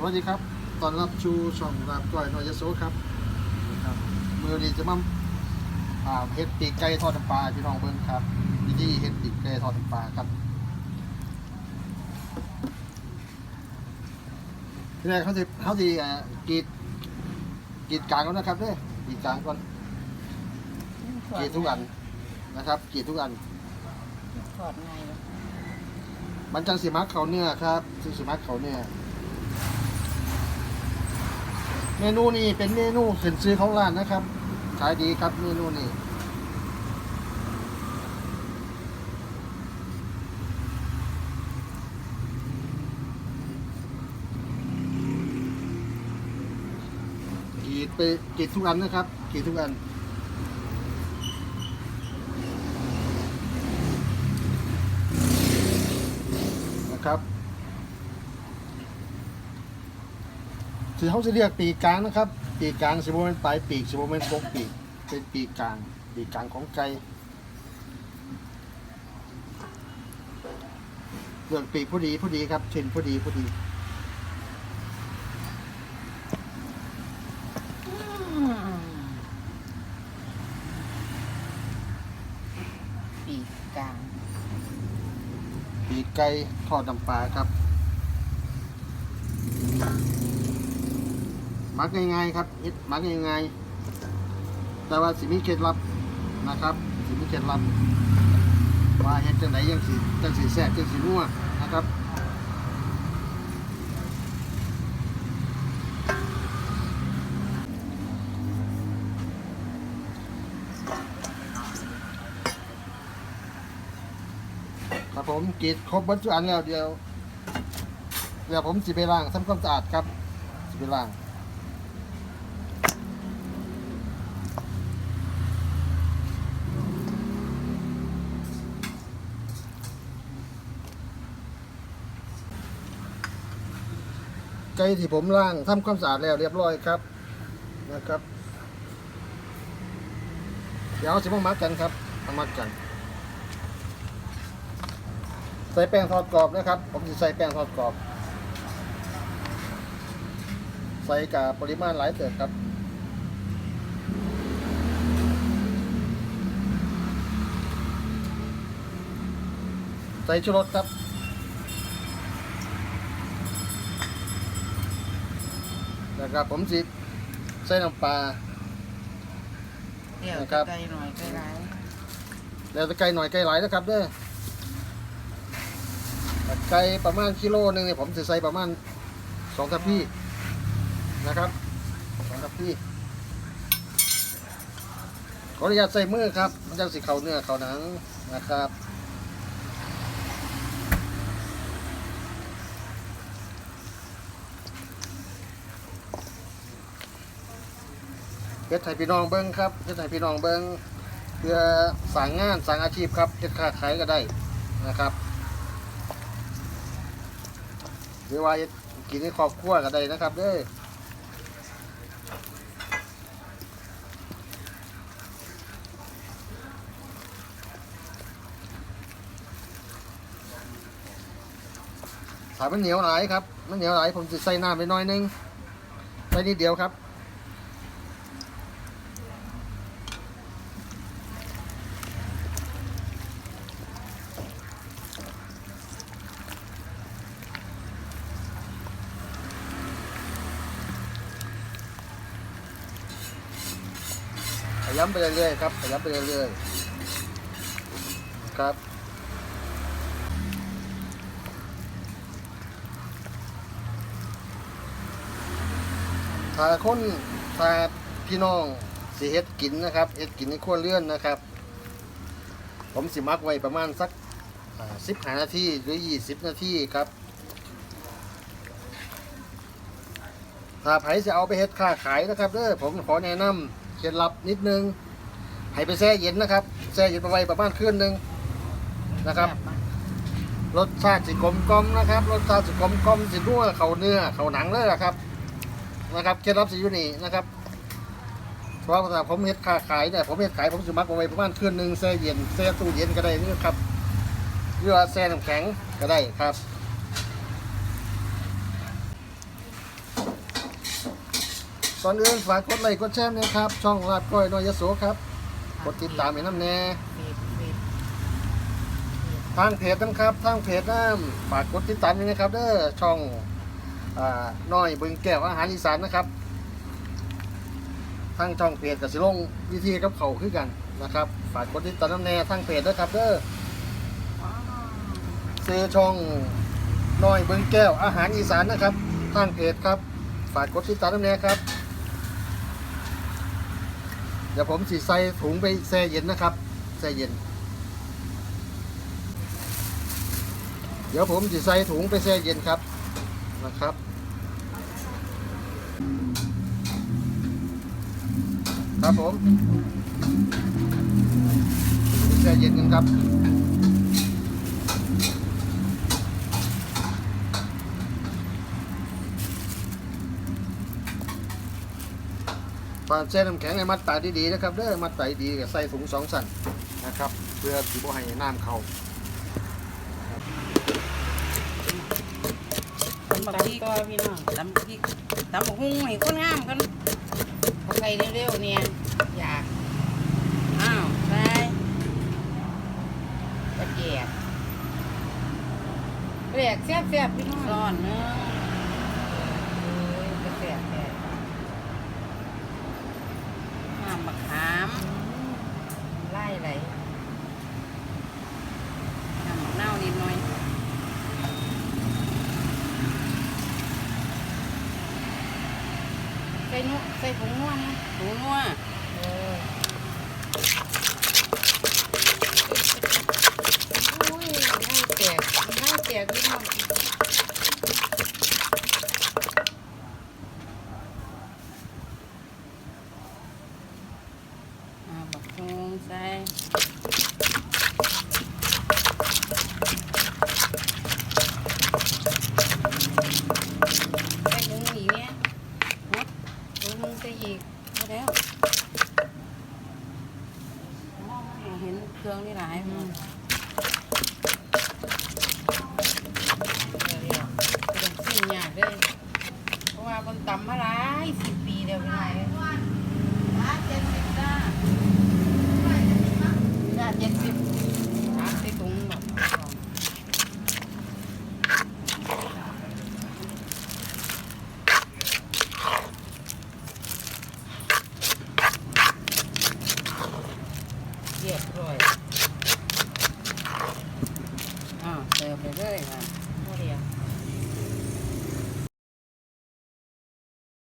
สวัสดีครับ ตอนรับชูช่องรับก้อยนอยยโสครับนะครับมือนี้จะมาอ่าเฮ็ดปีกไก่ทอดน้ำปลาให้พี่น้องเบิ่งครับวิธีเฮ็ดปีกไก่ทอดน้ำปลาครับทีแรกเขาจะเขาจะอ่ากรีดกรีดกลางก่อนนะครับเด้อกรีดกลางก่อนกรีดทุกอันนะครับกรีดทุกอันถอดไงวะมันจังสีมักเขาเนื้อครับซึ่งสีมักเขาเนื้อ เมนูนี้เป็นเมนูเส้นซื้อของร้านนะครับ ขายดีครับเมนูนี้กีดไปกีดทุกอันนะครับกีดทุกอันนะครับ สีเขาจะเรียกปีกกลางนะครับ ปีกกลางสิบโมเมนปลายปีกสิบโมเมนตรงปีกเป็นปีกกลาง ปีกกลางของไก่เลือกปีกพอดีพอดีครับเช่นพอดีพอดีอืมปีกกลาง ปีกไก่ทอดน้ำปลาครับ มักง่ายๆครับเฮ็ดมักง่ายๆแต่ว่าสิมีเคล็ดลับนะครับ สิมีเคล็ดลับ ว่าเฮ็ดจังไดยังสิจังสิแซ่บจังสินัวนะครับครับผมกรีดครบเบรรจุอันแล้วเดียว เดี๋ยวผมสิไปล้างทำความสะอาดครับสิไปล้าง ไก่ที่ผมล้างทำความสะอาดแล้วเรียบร้อยครับนะครับ เดี๋ยวเราสิมามักกันครับมามักกัน ใส่แป้งทอดกรอบนะครับ ผมจะใส่แป้งทอดกรอบ ใส่กับปริมาณหลายเติบครับใส่ชูรสครับ นะครับผมสิใส่น้ำปลา เดี๋ยวนะครับ ไกลหน่อยไกลหลายแล้วจะไก่หน่อยไก่หลายนะครับเด้อแต่ไก่ประมาณกิโลหนึงเนี่ยผมจะใส่ประมาณสองทัพพี่นะครับสองทัพพี่ขออนุญาตใส่มือครับ มันจะสิเข้าเนื้อเข้าหนังนะครับ เฮ็ดให้พี่น้องเบิ้งครับเฮ็ดให้พี่น้องเบิ้งเพื่อสั่งงานสั่งอาชีพครับเฮ็ดค้าขายก็ได้นะครับหรือว่าเฮ็ดกินในครอบครัวก็ได้นะครับเด้อถ้ามันเหนียวหลายครับ มันเหนียวหลายผมจะใส่น้ำไปน่อยนึงใส่นิดเดียวครับ ย้ำไปเรื่อยๆครับขย้ำไปเรื่อยๆครับถ้าคนถ้าพี่น้องสิเฮ็ดกินนะครับเฮ็ดกินในครัวเรือนนะครับ ผมสิมักไว้ประมาณสักสิบห้านาทีหรือยี่สิบนาทีครับถ้าไผจะเอาไปเฮ็ดค้าขายนะครับเด้อผมขอแนะนำ เคล็ดลับนิดนึงให้ไปแช่เย็นนะครับแช่เย็นไปไว้ประมาณคืนหนึ่งนะครับแซ่มากรสชาติสิกลมกลอมนะครับรสชาติสิกลมกลอมสินัวเข้าเนื้อเข้าหนังเลยนะครับ นะครับเคล็ดลับสิอยู่นี่นะครับเพราะว่าผมเฮ็ดค้าขายเนี่ยผมเฮ็ดขายผมสิมักเอาไว้ประมาณคืนหนึ่งแช่เย็นแช่ตู้เย็นก็ได้นี่ครับหรือว่าแช่น้ำแข็งก็ได้ครับ ก่อนอื่นฝากกดไลค์กดแชร์นะครับ ช่องลาบก้อยน้อยยโสครับ กดติดตามให้น้ำแน่ทางเพจนะครับทางเพจน้ำฝากกดติดตามด้วยนะครับเด้อช่องอ่าน้อยบึงแก้วอาหารอีสานนะครับทางช่องเพจกับสิลงวิธีกับเขาคือกันนะครับ ฝากกดติดตามน้ำแน่ทางเพจด้วยครับเด้อซื้อช่องน้อยบึงแก้วอาหารอีสานนะครับทางเพจครับ ฝากกดติดตามน้ำแน่ครับ ดี๋ยวผมสิใส่ถุงไปแช่เย็นนะครับแช่เย็น เดี๋ยวผมจะใส่ถุงไปแช่เย็นครับนะครับครับผมแช่เย็นกันครับ ตอนแช่น้ำแข็งให้มัดตาดีๆนะครับเด้อมัดตาดีๆกับใส่ถุงสองสั่นนะครับ เพื่อที่บ่ให้น้ำเข้าตำบักพริกก็พี่น้องตำพริกตำบักหุ่งให้คนงามกันเขาใส่เร็วๆเนี่ยอยากอ้าวใส่กระเจี๊ยบแปลกแซ่บแซ่บพี่น้องร้อนเนื้อะเอ้ยจะแซ่บแซ่บ น้ำมะขาม ไล่ไหล น้ำมะนาวนิดหน่อย ใส่นุใส่ผงนัวนะผงนัวเอออุ้ยไล่แตกไล่แตกพี่น้องอ่าบักฮงใส่ นึงใส่อีกหมดแล้วมองไม่เห็นเครื่องนี่หลายมันเดี๋ยวเดี๋ยวเป็นสิ่งยากเลยเพราะว่าคนตำมาหลาย